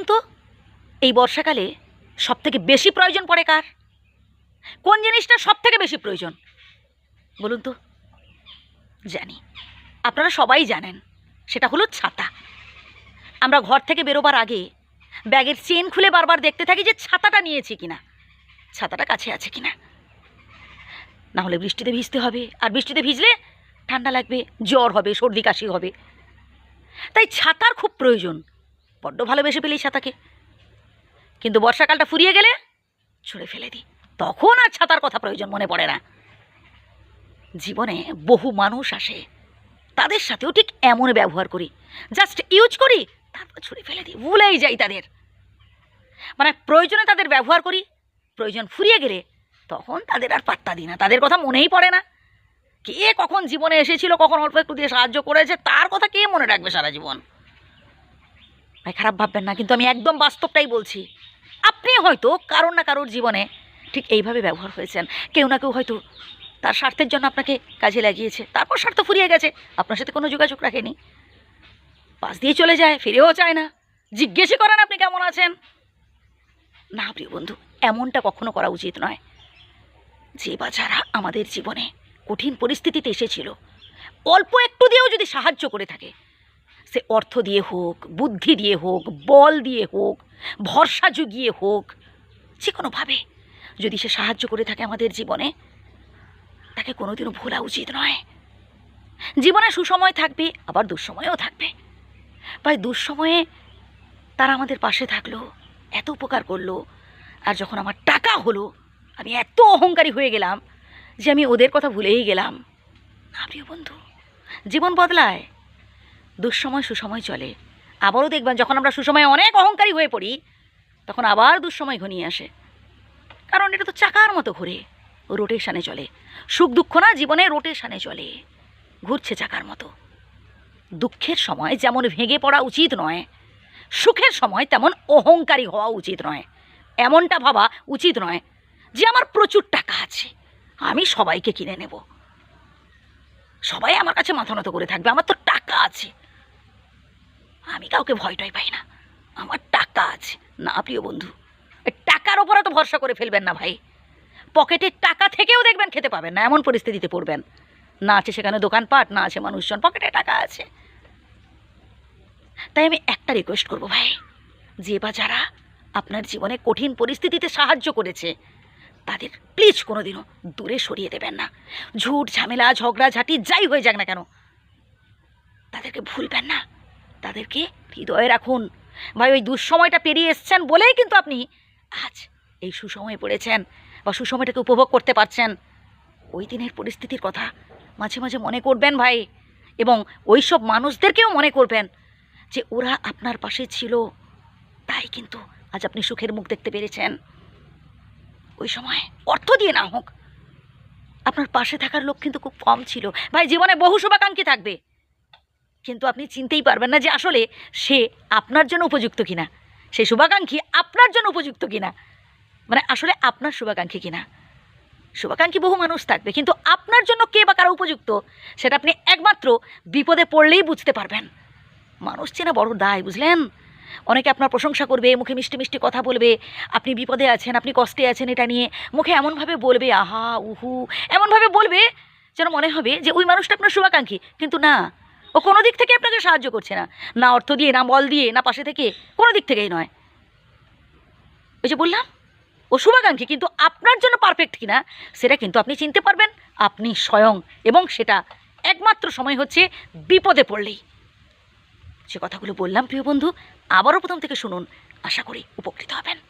বলুন তো, এই বর্ষাকালে সব থেকে বেশি প্রয়োজন পড়ে কার? কোন জিনিসটা সব থেকে বেশি প্রয়োজন? বলুন তো। জানি। আপনারা সবাই জানেন, সেটা হলো ছাতা। আমরা ঘর থেকে বেরোবার আগে ব্যাগের চেন খুলে বারবার দেখতে থাকি যে ছাতাটা নিয়েছি কিনা। ছাতাটা কাছে আছে কিনা। না হলে বৃষ্টিতে ভিজতে হবে, আর বৃষ্টিতে ভিজলে ঠান্ডা লাগবে, জ্বর হবে, সর্দি কাশি হবে। তাই ছাতার খুব প্রয়োজন। বড্ড ভালোবেসে পেলি ছাতাকে। কিন্তু বর্ষাকালটা ফুরিয়ে গেলে ছুঁড়ে ফেলে দিই। তখন আর ছাতার কথা প্রয়োজন মনে পড়ে না। জীবনে বহু মানুষ আসে, তাদের সাথেও ঠিক এমন ব্যবহার করি। জাস্ট ইউজ করি, তারপর ছুঁড়ে ফেলে দিই, ভুলেই যাই তাদের। মানে প্রয়োজনে তাদের ব্যবহার করি, প্রয়োজন ফুরিয়ে গেলে তখন তাদের আর পাত্তা দিই না। তাদের কথা মনেই পড়ে না। কে কখন জীবনে এসেছিল, কখন অল্প একটু দিয়ে সাহায্য করেছে, তার কথা কে মনে রাখবে সারা জীবন? ভাই, খারাপ ভাববেন না, কিন্তু আমি একদম বাস্তবটাই বলছি। আপনি হয়তো কারোর না কারোর জীবনে ঠিক এইভাবে ব্যবহার হয়েছেন। কেউ না কেউ হয়তো তার স্বার্থের জন্য আপনাকে কাজে লাগিয়েছে। তারপর স্বার্থ ফুরিয়ে গেছে। আপনার সাথে কোনো যোগাযোগ রাখেনি। পাশ দিয়ে চলে যায়, ফিরেও চায় না। জিজ্ঞেসই করেন আপনি কেমন আছেন? না, প্রিয় বন্ধু, এমনটা কখনো করা উচিত নয়। যে বা যারা আমাদের জীবনে কঠিন পরিস্থিতিতে এসেছিল, অল্প একটু দিয়েও যদি সাহায্য করে থাকে সে অর্থ দিয়ে হোক, বুদ্ধি দিয়ে হোক, বল দিয়ে হোক, ভরসা জুগিয়ে হোক, যে কোনোভাবে যদি সে সাহায্য করে থাকে আমাদের জীবনে, তাকে কোনোদিনও ভোলা উচিত নয়। জীবনে সুসময় থাকবে, আবার দুঃসময়েও থাকবে। ভাই, দুঃসময়ে তারা আমাদের পাশে থাকল, এত উপকার করল, আর যখন আমার টাকা হলো, আমি এত অহংকারী হয়ে গেলাম যে আমি ওদের কথা ভুলেই গেলাম। না প্রিয় বন্ধু, জীবন বদলায়। দুঃসময় সুসময় চলে। আবারও দেখবেন যখন আমরা সুসময়ে অনেক অহংকারী হয়ে পড়ি, তখন আবার দুঃসময় ঘনিয়ে আসে। কারণ এটা তো চাকার মতো ঘুরে, রোটেশানে চলে। সুখ দুঃখ না, জীবনে রোটেশানে চলে। ঘুরছে চাকার মতো। দুঃখের সময় যেমন ভেঙে পড়া উচিত নয়, সুখের সময় তেমন অহংকারী হওয়া উচিত নয়। এমনটা ভাবা উচিত নয় যে আমার প্রচুর টাকা আছে, আমি সবাইকে কিনে নেব। সবাই আমার কাছে মাথা নত করে থাকবে, আমার তো টাকা আছে। আমি কাউকে ভয় টয় পাই না। আমার টাকা আছে। না, প্রিয় বন্ধু, টাকার ওপরে তো ভরসা করে ফেলবেন না ভাই। পকেটের টাকা থেকেও দেখবেন খেতে পাবেন না, এমন পরিস্থিতিতে পড়বেন। না আছে সেখানে দোকানপাট, না আছে মানুষজন, পকেটে টাকা আছে। তাই আমি একটা রিকোয়েস্ট করব ভাই, যে বা যারা আপনার জীবনে কঠিন পরিস্থিতিতে সাহায্য করেছে, তাদের প্লিজ কোনোদিনও দূরে সরিয়ে দেবেন না। ঝুট, ঝামেলা, ঝগড়া, ঝাঁটি, যাই হয়ে যাক না কেন, তাদেরকে ভুলবেন না। তাদেরকে হৃদয়ে রাখুন। ভাই, ওই দুঃসময়টা পেরিয়ে এসছেন বলেই কিন্তু আপনি আজ এই সুসময়ে পড়েছেন বা সুসময়টাকে উপভোগ করতে পারছেন। ওই দিনের পরিস্থিতির কথা মাঝে মাঝে মনে করবেন ভাই এবং ওই সব মানুষদেরকেও মনে করবেন যে ওরা আপনার পাশে ছিল। তাই কিন্তু আজ আপনি সুখের মুখ দেখতে পেরেছেন। ওই সময় অর্থ দিয়ে না হোক, আপনার পাশে থাকার লোক কিন্তু খুব কম ছিল। ভাই, জীবনে বহু শুভাকাঙ্ক্ষী থাকবে। কিন্তু আপনি চিনতেই পারবেন না যে আসলে সে আপনার জন্য উপযুক্ত কিনা। সেই শুভাকাঙ্ক্ষী আপনার জন্য উপযুক্ত কিনা। মানে আসলে আপনার শুভাকাঙ্ক্ষী কিনা। শুভাকাঙ্ক্ষী বহু মানুষ থাকবে, কিন্তু আপনার জন্য কে বা কারা উপযুক্ত, সেটা আপনি একমাত্র বিপদে পড়লেই বুঝতে পারবেন। মানুষ চেনা বড় দায়, বুঝলেন? অনেকে আপনার প্রশংসা করবে, মুখে মিষ্টি মিষ্টি কথা বলবে, আপনি বিপদে আছেন, আপনি কষ্টে আছেন এটা নিয়ে মুখে এমনভাবে বলবে, আহা, উহু। এমনভাবে বলবে যেন মনে হবে যে ওই মানুষটা আপনার শুভাকাঙ্ক্ষী। কিন্তু না ও কোনো দিক থেকে আপনাকে সাহায্য করছে না। না অর্থ দিয়ে, না বল দিয়ে, না পাশে থেকে, কোনো দিক থেকেই নয়। ওই যে বললাম, ও শুভাকাঙ্ক্ষী, কিন্তু আপনার জন্য পারফেক্ট কিনা, সেটা কিন্তু আপনি চিনতে পারবেন। আপনি স্বয়ং, এবং সেটা একমাত্র সময় হচ্ছে বিপদে পড়লেই। সে কথাগুলো বললাম, প্রিয় বন্ধু, আবারও প্রথম থেকে শুনুন। আশা করি উপকৃত হবেন।